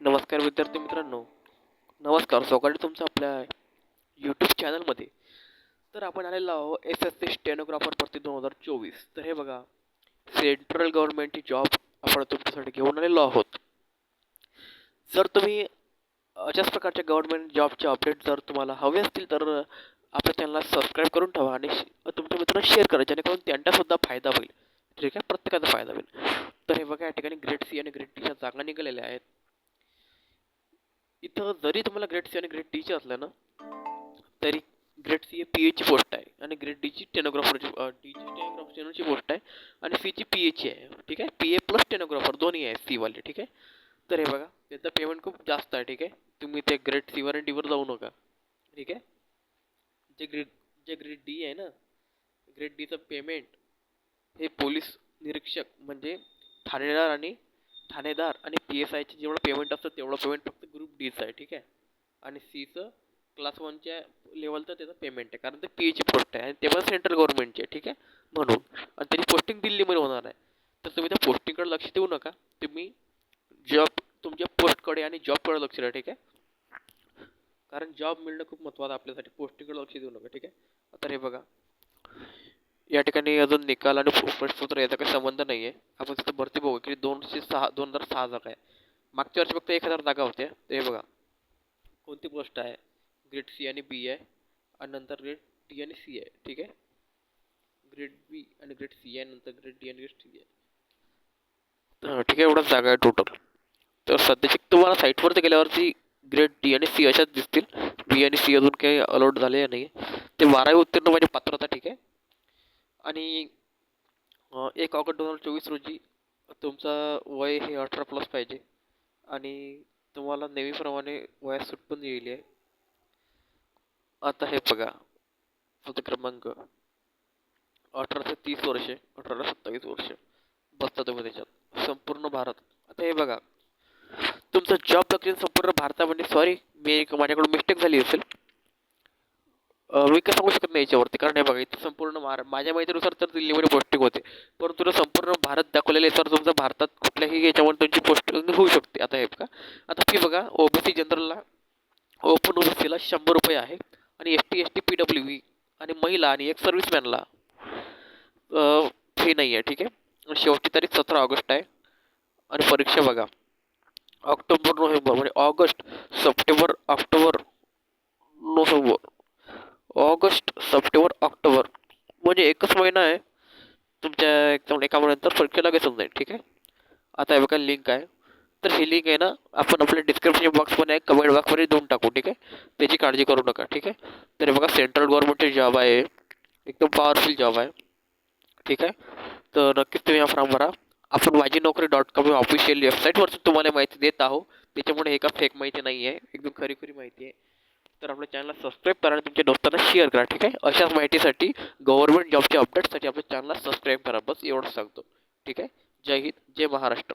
नमस्कार विद्यार्थी मित्रांनो. नमस्कार. स्वागत आहे तुमचं आपल्या यूट्यूब चॅनलमध्ये तर आपण आलेलो आहोत एस एस सी स्टेनोग्राफर भरती दोन हजार चोवीस. तर हे बघा सेंट्रल गव्हर्नमेंटची जॉब आपण तुमच्यासाठी घेऊन आलेलो आहोत. जर तुम्ही अशाच प्रकारच्या गव्हर्नमेंट जॉबचे अपडेट जर तुम्हाला हवे असतील तर आपल्या चॅनलला सबस्क्राईब करून ठेवा आणि तुमच्या मित्रांना शेअर करा जेणेकरून त्यांचासुद्धा फायदा होईल. ठीक आहे? प्रत्येकाचा फायदा होईल. तर हे बघा या ठिकाणी ग्रेड सी आणि ग्रेड टीच्या जागा निघालेल्या आहेत. इथं जरी तुम्हाला ग्रेड सी आणि ग्रेड डीचे असलं ना तरी ग्रेड सी पी एची पोस्ट आहे आणि ग्रेड डीची टेनोग्राफरची डीची टेनोग्राफरची पोस्ट आहे आणि सीची पी एची आहे. ठीक आहे? पी ए प्लस टेनोग्राफर दोन्ही आहे सीवाले ठीक आहे? तर हे बघा त्याचं पेमेंट खूप जास्त आहे ठीक आहे? तुम्ही ते ग्रेड सीवर आणि डीवर जाऊ नका. ठीक आहे? जे ग्रेड जे ग्रेड डी आहे ना ग्रेड डीचं पेमेंट हे पोलीस निरीक्षक म्हणजे ठाणेदार आणि ठाणेदार आणि पी एस आयचे जेवढं पेमेंट असतं तेवढं पेमेंट फक्त ग्रुप डीचं आहे ठीक आहे? आणि सीचं क्लास वनच्या लेवलचं त्याचं पेमेंट आहे कारण ते पी एची पोस्ट आहे आणि ते पण सेंट्रल गव्हर्नमेंटची आहे ठीक आहे? म्हणून. आणि त्याची पोस्टिंग दिल्लीमध्ये होणार आहे. तर तुम्ही त्या पोस्टिंगकडे लक्ष देऊ नका. तुम्ही जॉब तुमच्या पोस्टकडे आणि जॉबकडे लक्ष द्या ठीक आहे? कारण जॉब मिळणं खूप महत्त्वाचं आपल्यासाठी. पोस्टिंगकडे लक्ष देऊ नका ठीक आहे? आता हे बघा. या ठिकाणी अजून निकाल आणि प्रश्नोत्तर याचा काही संबंध नाही आहे आपण तिथं भरती बघू की दोनशे सहा दोन हजार सहा जागा आहे. मागच्या वर्षी फक्त एक हजार जागा होत्या. ते हे बघा. कोणती पोस्ट आहे? ग्रेड सी आणि बी आहे. आणि नंतर ग्रेड डी आणि सी आहे. ठीक आहे? ग्रेड बी आणि ग्रेड सी आहे. नंतर ग्रेड डी आणि ग्रेड सी आहे. तर ठीक आहे एवढाच जागा आहे टोटल तर सध्याची तुम्हाला साईटवरती गेल्यावरती ग्रेड डी आणि सी अशाच दिसतील. बी आणि सी अजून काही अलॉट झाले नाही ते बारावी उत्तीर्ण म्हणजे पात्रता ठीक आहे. आणि एक ऑगस्ट दोन हजार चोवीस रोजी तुमचं वय हे अठरा प्लस पाहिजे. आणि तुम्हाला नेहमीप्रमाणे वयात सूट पण दिलेली आहे. आता हे बघा पद क्रमांक अठरा ते तीस वर्षे अठरा ते सत्तावीस वर्ष. बसता तुम्ही त्याच्यात. संपूर्ण भारत. आता हे बघा तुमचं जॉब प्रक्रिया संपूर्ण भारतामध्ये सॉरी मी एक माझ्याकडून मिस्टेक झाली असेल. मी काय सांगू शकत नाही याच्यावरती. कारण हे बघा इथं संपूर्ण महारा माझ्या माहितीनुसार तर दिल्लीमध्ये पौष्टिक होते. परंतु संपूर्ण भारत दाखवलेले आहे सर तुमचं भारतात कुठल्याही याच्यामध्ये तुमची पौष्टिक होऊ शकते. आता हे बघा. आता फी बघा ओबीसी जनरलला ओपन ओबीसीला शंभर रुपये आहे आणि S T S T P W E आणि महिला आणि एक सर्व्हिसमॅनला फी नाही आहे ठीक आहे? आणि शेवटची तारीख सतरा ऑगस्ट आहे. आणि परीक्षा बघा. ऑक्टोबर नोव्हेंबर म्हणजे August September October November. August September October. म्हणजे एकच महिना आहे. तुमच्या एकदम एका महिन्यानंतर परीक्षा लगेच होऊन जाईल ठीक आहे? आता हे बघा लिंक आहे. तर ही लिंक आहे ना आपण आपल्या डिस्क्रिप्शन बॉक्समध्ये आहे कमेंट बॉक्समध्ये देऊन टाकू ठीक आहे? त्याची काळजी करू नका ठीक आहे? तर हे बघा सेंट्रल गव्हर्नमेंटची जॉब आहे. एकदम पॉवरफुल जॉब आहे. ठीक आहे? तर नक्कीच तुम्ही हा फॉर्म भरा. आपण माझी नोकरी डॉट कॉम ऑफिशियल वेबसाईटवरती तुम्हाला माहिती देत आहो त्याच्यामुळे हे का फेक माहिती नाही आहे एकदम खरी खरी माहिती आहे. तर आपल्या चॅनलला सबस्क्राईब करा आणि तुमच्या दोस्तांना शेअर करा ठीक आहे? अशाच माहितीसाठी गव्हर्नमेंट जॉबच्या अपडेटसाठी आपल्या चॅनलला सबस्क्राईब करा. बस एवढंच सांगतो. ठीक आहे? जय हिंद जय महाराष्ट्र.